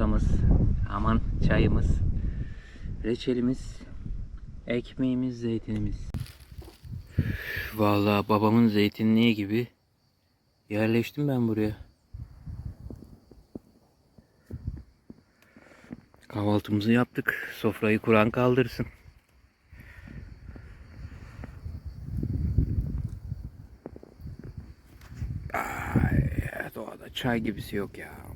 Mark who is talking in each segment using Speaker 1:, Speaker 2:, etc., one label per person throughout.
Speaker 1: yumurtamız, aman çayımız, reçelimiz, ekmeğimiz, zeytinimiz. Vallahi babamın zeytinliği gibi yerleştim ben buraya. Kahvaltımızı yaptık. Sofrayı kuran kaldırsın. Ay, doğada çay gibisi yok ya.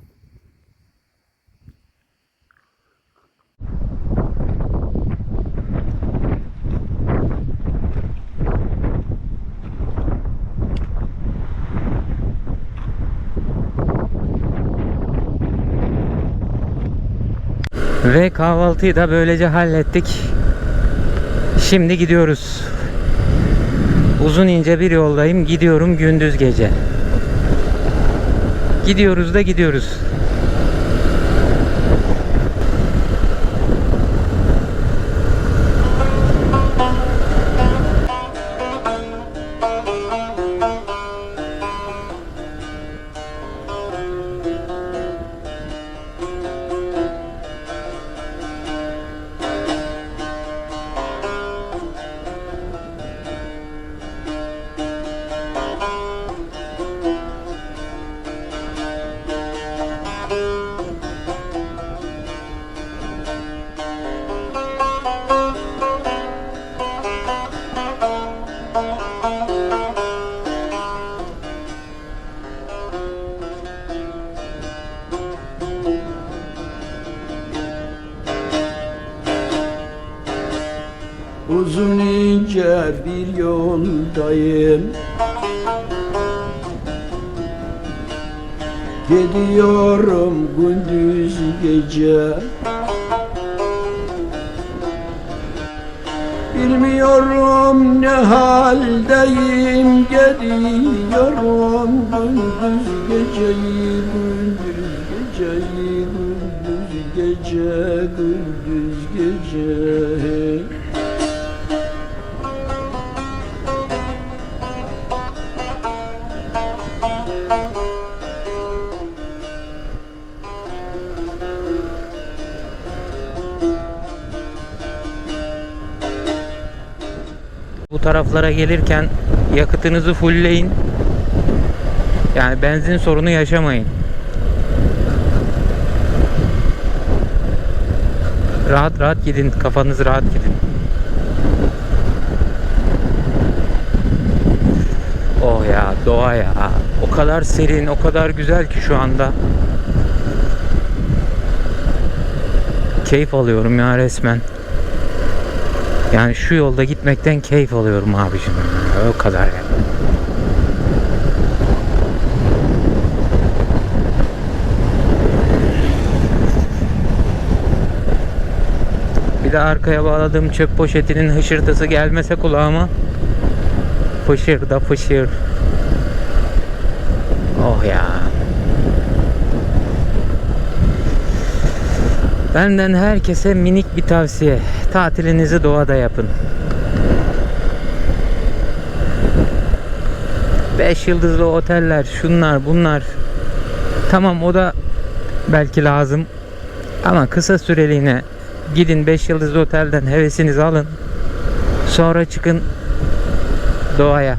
Speaker 1: Ve kahvaltıyı da böylece hallettik. Şimdi gidiyoruz. Uzun ince bir yoldayım. Gidiyorum gündüz gece. Gidiyoruz da gidiyoruz.
Speaker 2: Gidiyorum gündüz gece. Bilmiyorum ne haldeyim Gidiyorum gündüz geceyi Gündüz geceyi Gündüz gece Gündüz gece
Speaker 1: taraflara gelirken yakıtınızı fullleyin. Yani benzin sorunu yaşamayın. Rahat rahat gidin. Kafanız rahat gidin. Oh ya doğa ya. O kadar serin, o kadar güzel ki şu anda. Keyif alıyorum ya resmen. Yani şu yolda gitmekten keyif alıyorum abicim. O kadar yani. Bir de arkaya bağladığım çöp poşetinin hışırtısı gelmese kulağıma. Fışır da fışır. Oh ya. Benden herkese minik bir tavsiye. Tatilinizi doğada yapın. 5 yıldızlı oteller, şunlar, bunlar. Tamam o da belki lazım. Ama kısa süreliğine gidin 5 yıldızlı otelden hevesinizi alın. Sonra çıkın doğaya.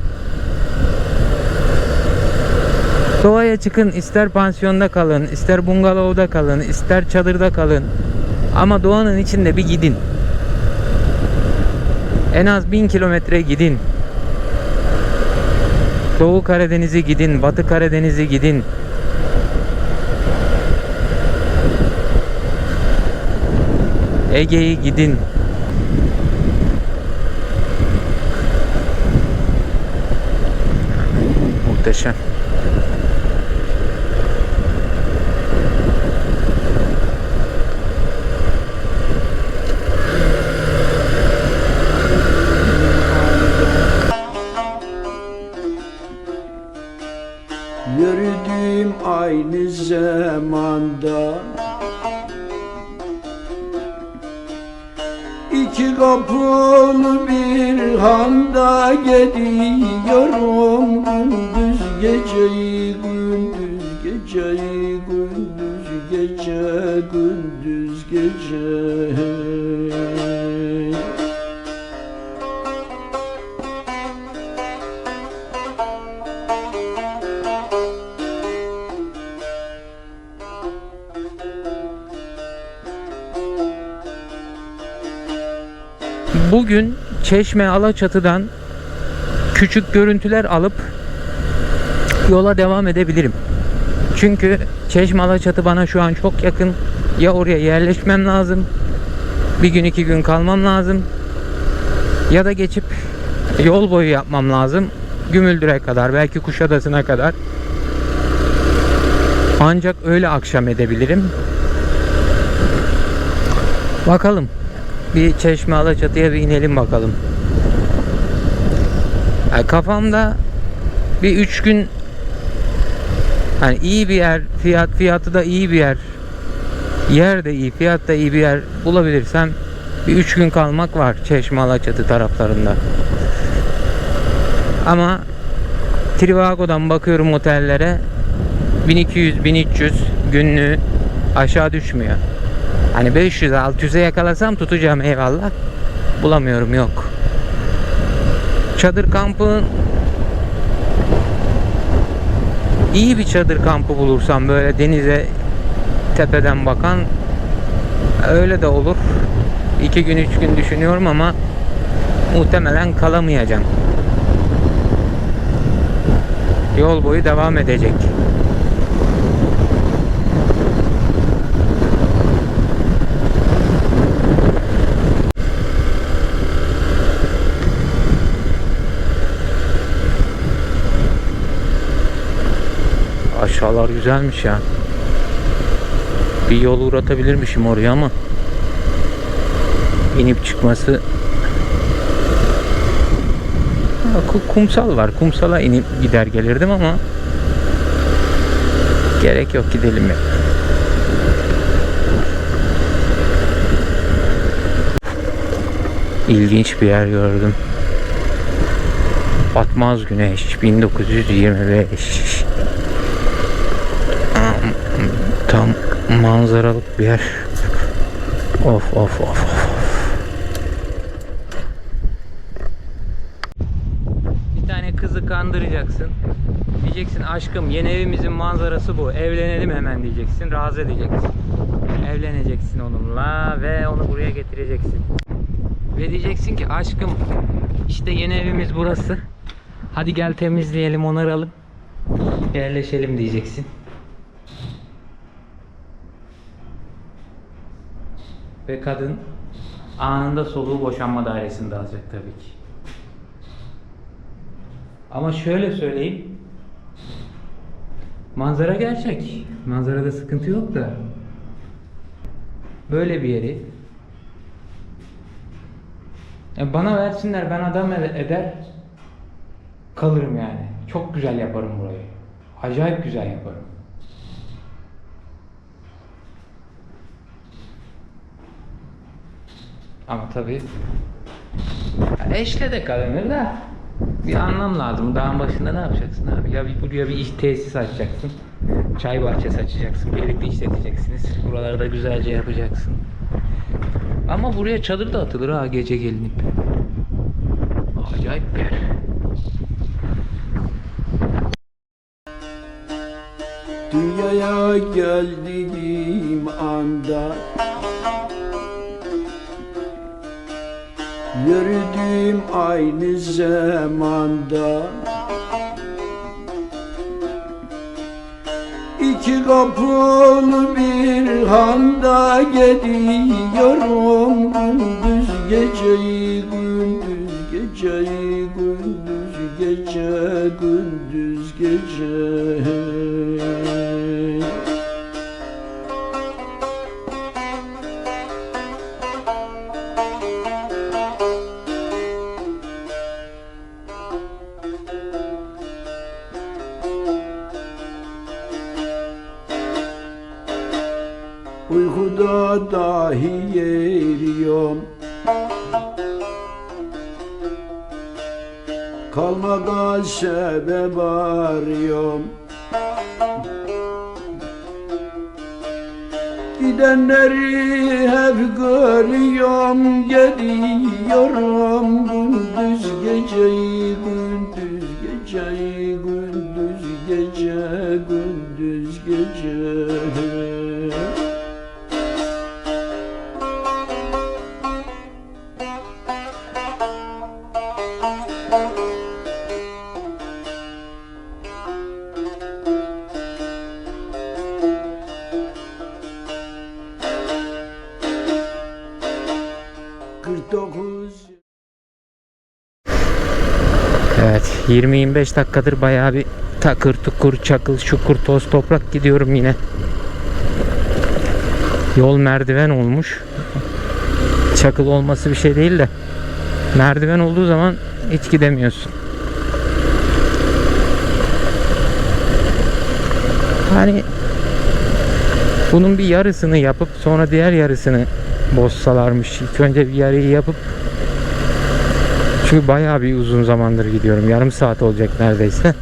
Speaker 1: Doğaya çıkın ister pansiyonda kalın, ister bungalovda kalın, ister çadırda kalın. Ama doğanın içinde bir gidin. En az 1000 kilometre gidin. Doğu Karadeniz'i gidin, Batı Karadeniz'i gidin. Ege'yi gidin. Muhteşem.
Speaker 2: İki İki kapılı bir handa gidiyorum Gündüz geceyi gündüz geceyi gündüz gece gündüz gece
Speaker 1: Bugün Çeşme Alaçatı'dan küçük görüntüler alıp yola devam edebilirim. Çünkü Çeşme Alaçatı bana şu an çok yakın. Ya oraya yerleşmem lazım. Bir gün iki gün kalmam lazım. Ya da geçip yol boyu yapmam lazım. Gümüldür'e kadar belki Kuşadası'na kadar. Ancak öyle akşam edebilirim. Bakalım. Bir Çeşme Alaçatı'ya bir inelim bakalım. Yani kafamda bir üç gün hani iyi bir yer, fiyat fiyatı da iyi bir yer. Yer de iyi, fiyat da iyi bir yer bulabilirsem bir üç gün kalmak var Çeşme Alaçatı taraflarında. Ama Trivago'dan bakıyorum otellere 1200-1300 günlüğü aşağı düşmüyor. Hani 500 600'e yakalasam tutacağım eyvallah. Bulamıyorum yok. Çadır kampı iyi bir çadır kampı bulursam böyle denize tepeden bakan öyle de olur. 2 gün 3 gün düşünüyorum ama muhtemelen kalamayacağım. Yol boyu devam edecek. Aşağılar güzelmiş ya. Bir yol uğratabilirmişim oraya ama inip çıkması Ha, ku- kumsal var. Kumsala inip gider gelirdim ama gerek yok gidelim ya. İlginç bir yer gördüm. Batmaz Güneş 1925 manzaralık bir yer. Of of of. Bir tane kızı kandıracaksın. Diyeceksin aşkım yeni evimizin manzarası bu. Evlenelim hemen diyeceksin. Razı edeceksin. Evleneceksin onunla ve onu buraya getireceksin. Ve diyeceksin ki aşkım işte yeni evimiz burası. Hadi gel temizleyelim onaralım. Yerleşelim diyeceksin. Ve kadın anında soluğu boşanma dairesinde alacak tabii ki. Ama şöyle söyleyeyim. Manzara gerçek. Manzarada sıkıntı yok da. Böyle bir yeri e, bana versinler ben adam ed- eder kalırım yani. Çok güzel yaparım burayı. Acayip güzel yaparım. Ama tabii eşle de kalınır da bir anlam lazım. Dağın başında ne yapacaksın abi? Ya bir buraya bir iş tesis açacaksın. Çay bahçesi açacaksın. Birlikte işleteceksiniz. Buraları da güzelce yapacaksın. Ama buraya çadır da atılır ha gece gelinip. Acayip bir yer.
Speaker 2: Dünyaya geldiğim anda Yürüdüğüm aynı zamanda. İki kapılı bir handa gidiyorum Gündüz geceyi gündüz geceyi gündüz gece gündüz gece Sebep arıyorum Gidenleri hep görüyorum Geliyorum gündüz geceyi
Speaker 1: 20-25 dakikadır bayağı bir takır tukur çakıl şukur toz toprak gidiyorum yine. Yol merdiven olmuş. Çakıl olması bir şey değil de merdiven olduğu zaman hiç gidemiyorsun. Hani bunun bir yarısını yapıp sonra diğer yarısını bozsalarmış. İlk önce bir yarıyı yapıp çünkü bayağı bir uzun zamandır gidiyorum. Yarım saat olacak neredeyse.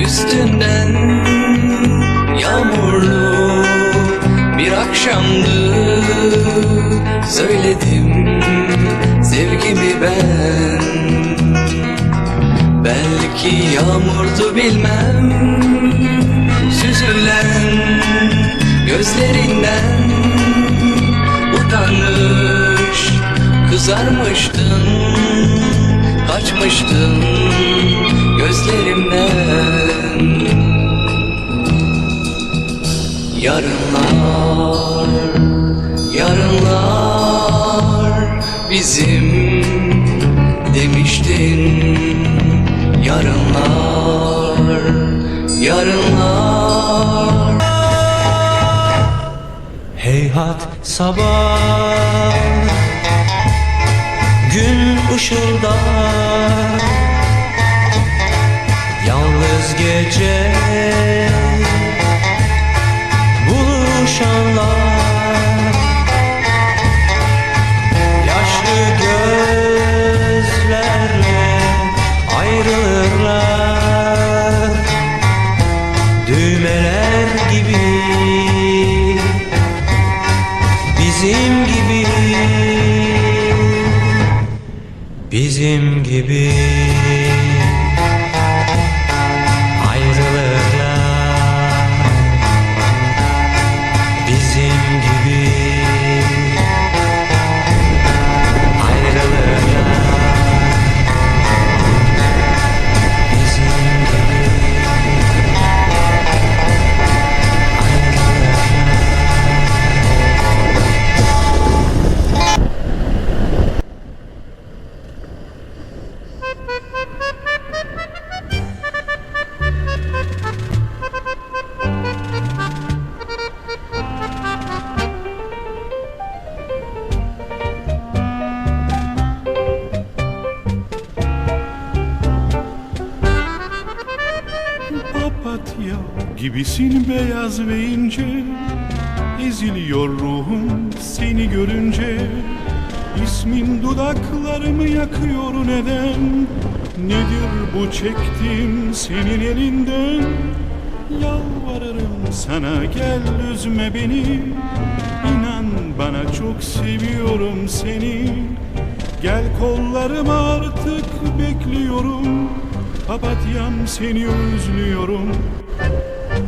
Speaker 3: Üstünden yağmurlu bir akşamdı Söyledim sevgimi ben Belki yağmurdu bilmem Süzülen gözlerinden Utanmış kızarmıştın Kaçmıştın gözlerimden Yarınlar, yarınlar bizim demiştin. Yarınlar, yarınlar Heyhat sabah. Gün ışıldar. Yalnız gece
Speaker 4: gibisin beyaz ve ince Eziliyor ruhum seni görünce. İsmin dudaklarımı yakıyor neden? Nedir bu çektiğim senin elinden? Yalvarırım sana gel üzme beni. İnan bana çok seviyorum seni. Gel kollarıma artık bekliyorum. Papatyam seni özlüyorum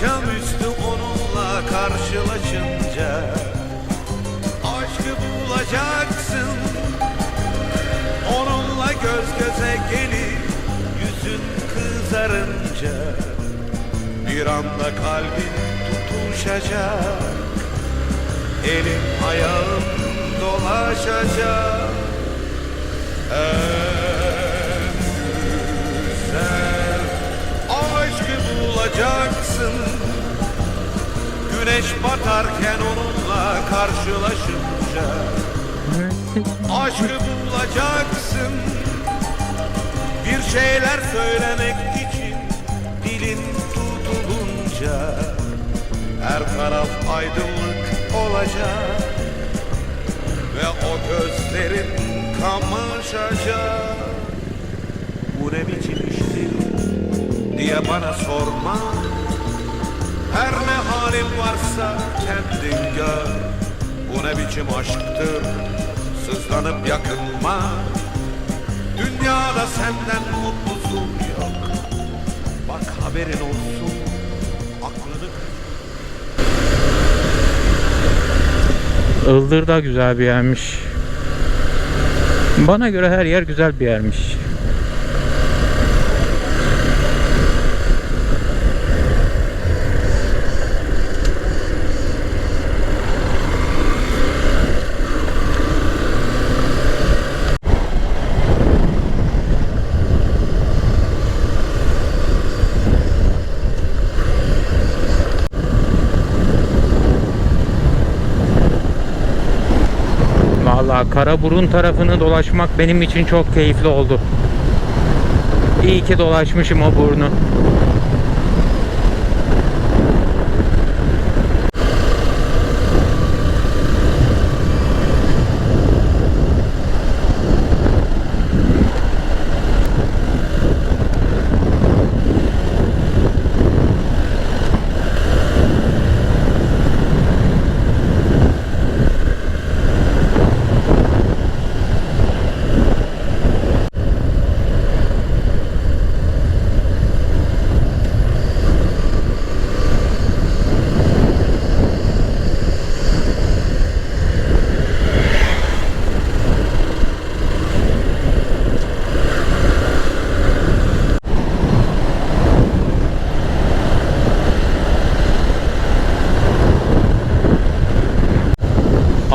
Speaker 5: akşamüstü onunla karşılaşınca Aşkı bulacaksın. Onunla göz göze gelip Yüzün kızarınca Bir anda kalbin tutuşunca yakışacak Elim ayağım dolaşacak. En bulacaksın Güneş batarken onunla karşılaşınca Aşkı bulacaksın. Bir şeyler söylemek için Dilin tutulunca Her taraf aydınlık olacak. Ve o gözlerin kamaşacak Bu ne biçim diye bana sorma. Her ne halin varsa kendin gör. Bu ne biçim aşktır? Sızlanıp yakınma. Dünyada senden mutlusu yok. Bak haberin olsun aklını
Speaker 1: Ildır da güzel bir yermiş. Bana göre her yer güzel bir yermiş. Vallahi Karaburun tarafını dolaşmak benim için çok keyifli oldu. İyi ki dolaşmışım o burnu.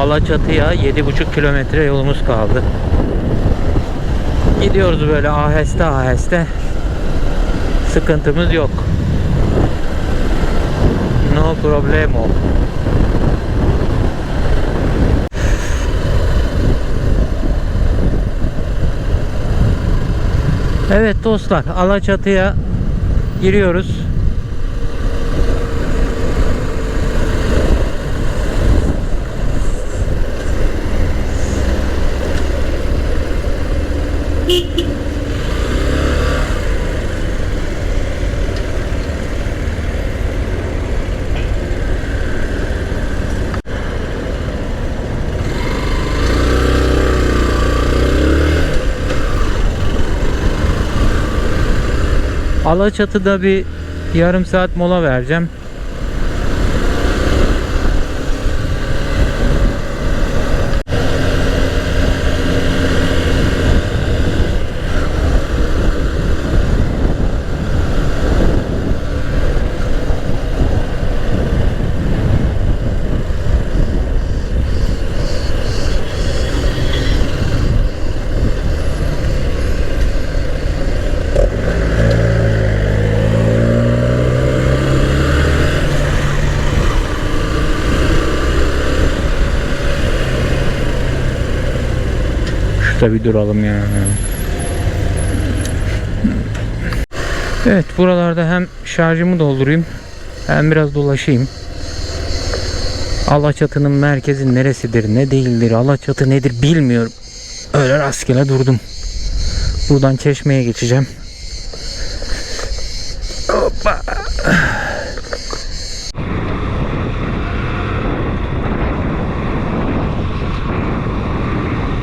Speaker 1: Alaçatı'ya 7,5 kilometre yolumuz kaldı. Gidiyoruz böyle aheste aheste. Sıkıntımız yok. No problemo. Evet dostlar Alaçatı'ya giriyoruz. Alaçatı'da bir yarım saat mola vereceğim. Şurada bir duralım ya. Evet buralarda hem şarjımı doldurayım hem biraz dolaşayım. Alaçatı'nın merkezi neresidir ne değildir Alaçatı nedir bilmiyorum. Öyle rastgele durdum. Buradan çeşmeye geçeceğim. Hoppa.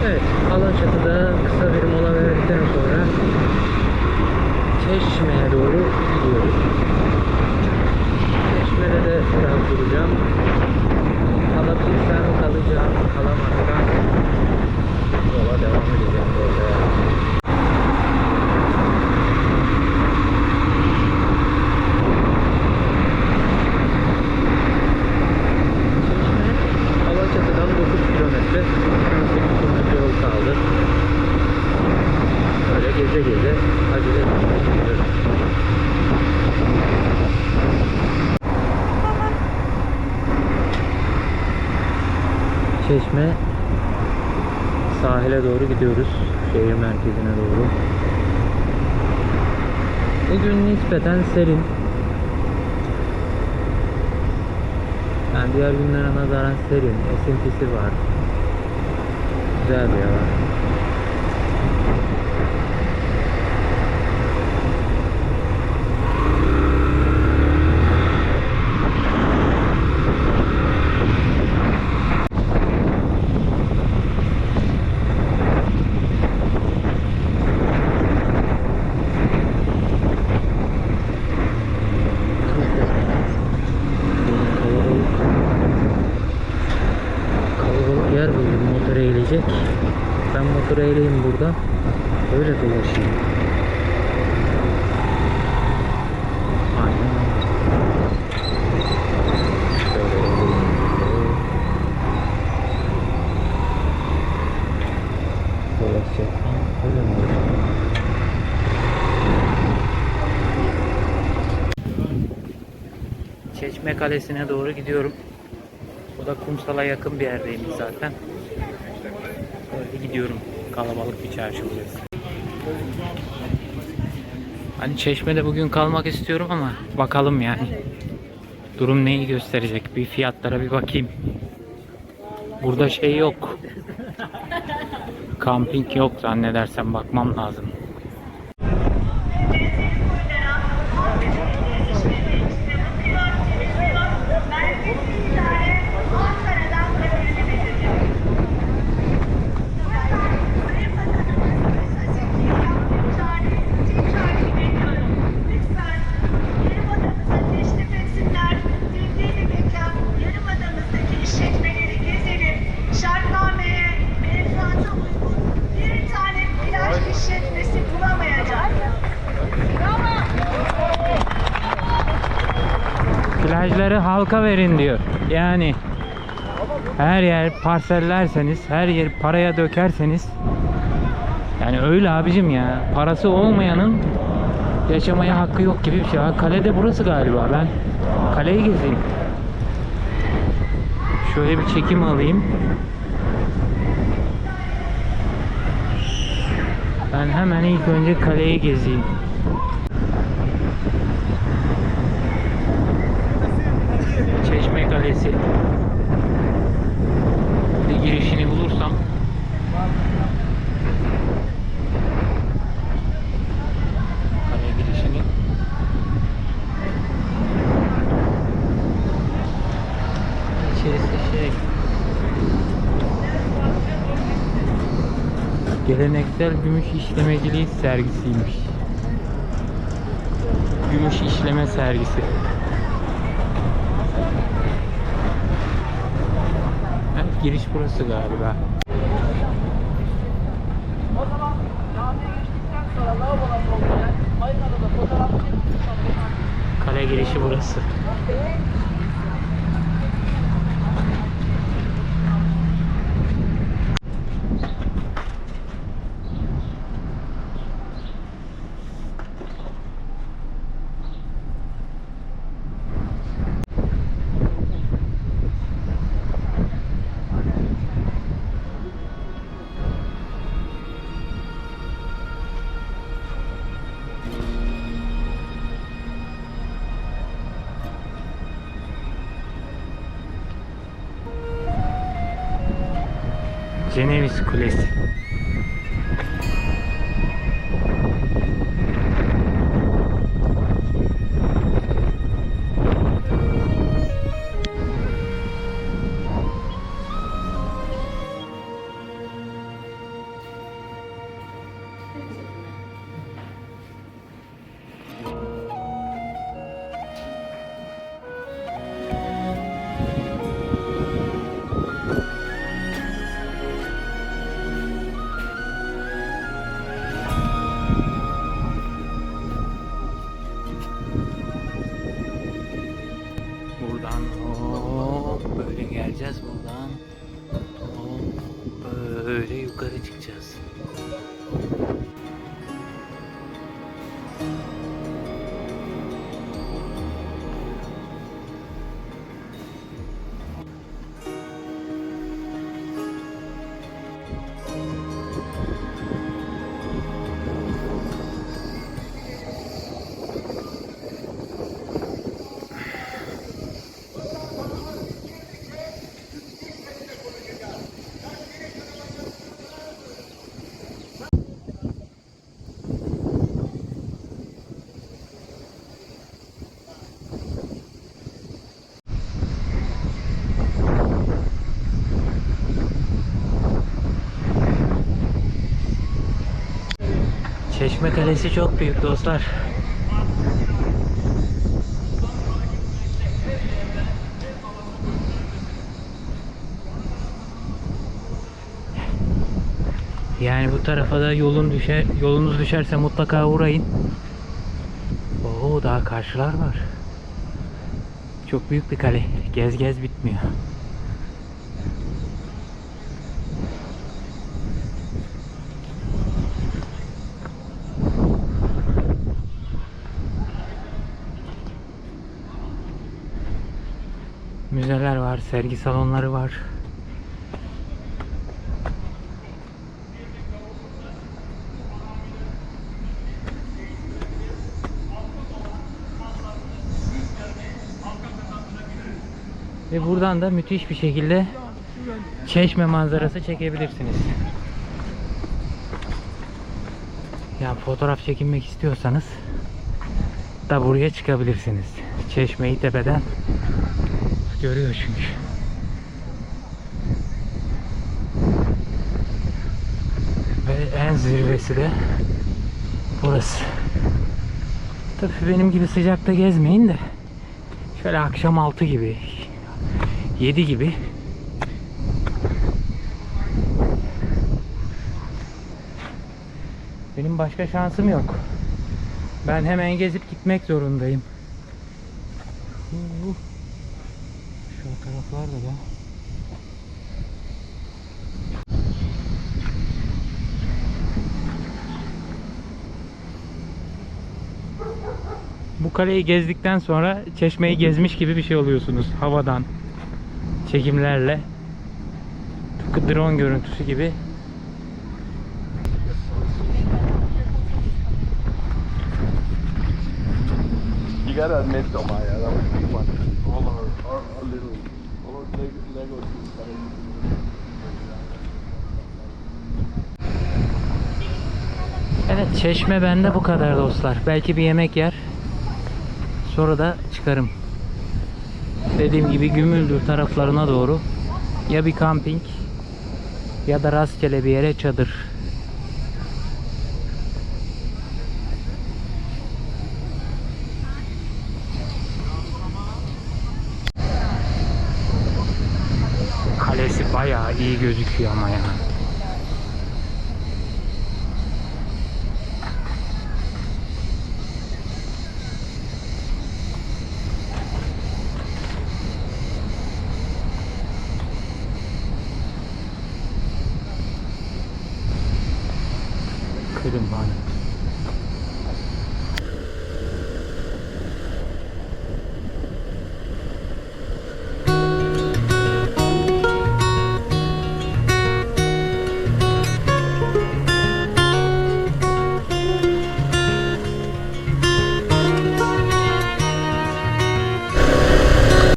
Speaker 1: Evet, Alaçatı'da kısa bir mola verdikten sonra Çeşme'ye doğru gidiyoruz. Çeşme'de de biraz duracağım. Kalabilirsem kalacağım, kalamazsam yola devam edeceğim orada. Çeşme sahile doğru gidiyoruz. Şehir merkezine doğru. Bugün nispeten serin. Yani diğer günlere nazaran serin. Esintisi var. Güzel bir hava. Kalabalık. Kalabalık yer buldum motor eğilecek. Ben motor eğileyim burada. Öyle dolaşayım. Aynen. Şöyle eğileyim. Dolaşacaksam öyle mi olacak? Çeşme Kalesi'ne doğru gidiyorum. O da kumsala yakın bir yerdeyim zaten. Öyle gidiyorum. Kalabalık bir çarşı burası. Hani Çeşme'de bugün kalmak istiyorum ama bakalım yani. Durum neyi gösterecek? Bir fiyatlara bir bakayım. Burada şey yok. Kamping yok zannedersem bakmam lazım. Halka verin diyor. Yani her yer parsellerseniz, her yer paraya dökerseniz yani öyle abicim ya. Parası olmayanın yaşamaya hakkı yok gibi bir şey. Ha, kalede burası galiba. Ben kaleyi gezeyim. Şöyle bir çekim alayım. Ben hemen ilk önce kaleyi gezeyim. Bir girişini bulursam kale girişini İçerisi şey Geleneksel gümüş işlemeciliği sergisiymiş. Gümüş işleme sergisi. Giriş burası galiba. Kale girişi burası. лезть. Çeşme Kalesi çok büyük dostlar. Yani bu tarafa da yolun düşer, yolunuz düşerse mutlaka uğrayın. Oo daha karşılar var. Çok büyük bir kale. Gez gez bitmiyor. Müzeler var, sergi salonları var. Ve buradan da müthiş bir şekilde çeşme manzarası çekebilirsiniz. Yani fotoğraf çekinmek istiyorsanız da buraya çıkabilirsiniz. Çeşmeyi tepeden görüyor çünkü. Ve en zirvesi de burası. Tabii benim gibi sıcakta gezmeyin de şöyle akşam 6 gibi 7 gibi Benim başka şansım yok. Ben hemen gezip gitmek zorundayım. Uh. Şu taraflarda da. Bu kaleyi gezdikten sonra çeşmeyi gezmiş gibi bir şey oluyorsunuz havadan çekimlerle. Tıpkı drone görüntüsü gibi.
Speaker 6: You gotta admit though, Maya, that was
Speaker 1: Evet çeşme bende bu kadar dostlar. Belki bir yemek yer. Sonra da çıkarım. Dediğim gibi Gümüldür taraflarına doğru ya bir kamping ya da rastgele bir yere çadır. Kalesi bayağı iyi gözüküyor ama ya. Kırım